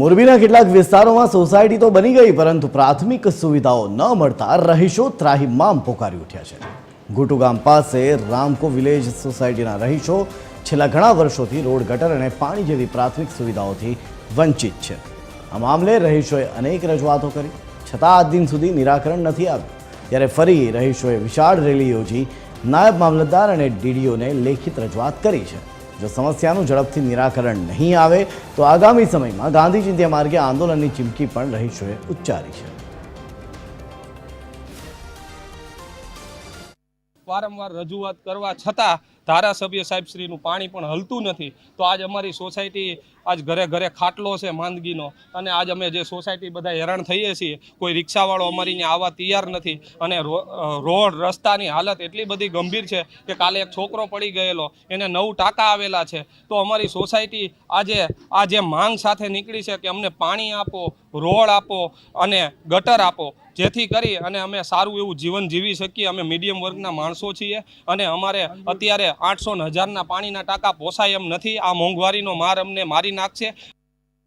મોરબીના કેટલાક વિસ્તારોમાં સોસાયટી તો બની ગઈ, પરંતુ પ્રાથમિક સુવિધાઓ ન મળતા રહીશો ત્રાહિમામ પોકારી ઉઠ્યા છે. ગુટુ ગામ પાસે રામકો વિલેજ સોસાયટીના રહીશો છેલ્લા ઘણા વર્ષોથી રોડ ગટર અને પાણી જેવી પ્રાથમિક સુવિધાઓથી વંચિત છે. આ મામલે રહીશોએ અનેક રજૂઆતો કરી. છતાં આજ દિન સુધી નિરાકરણ નથી આવ્યું. ત્યારે ફરી રહીશોએ વિશાળ રેલી યોજી. નાયબ મામલતદાર અને ડીડીઓને લેખિત રજૂઆત કરી છે. જો સમસ્યાનું ઝડપથી નિરાકરણ નહીં આવે, તો આગામી સમયમાં ગાંધી ચિંધ્યા માર્ગે આંદોલનની ચીમકી પણ રહીશોએ ઉચ્ચારી છે. વારંવાર રજૂઆત કરવા છતાં ધારાસભ્ય સાહેબશ્રીનું પાણી પણ હલતું નથી. તો આજ અમારી સોસાયટી આજ ઘરે ઘરે ખાટલો છે માંદગીનો. અને આજ અમે જે સોસાયટી બધા હેરાન થઈએ છીએ, કોઈ રિક્ષાવાળો અમારી ત્યાં આવવા તૈયાર નથી. અને રોડ રસ્તાની હાલત એટલી બધી ગંભીર છે કે કાલે એક છોકરો પડી ગયેલો, એને નવ ટાંકા આવેલા છે. તો અમારી સોસાયટી આજે, આ જે માંગ સાથે નીકળી છે કે અમને પાણી આપો, રોડ આપો અને ગટર આપો, જેથી કરી અને અમે સારું એવું જીવન જીવી શકીએ. અમે મીડિયમ વર્ગના માણસો છીએ અને અમારે અત્યારે આઠસો ને હજારના પાણીના ટાંકા પોસાય એમ નથી. આ મોંઘવારીનો માર અમને મારી નાખશે.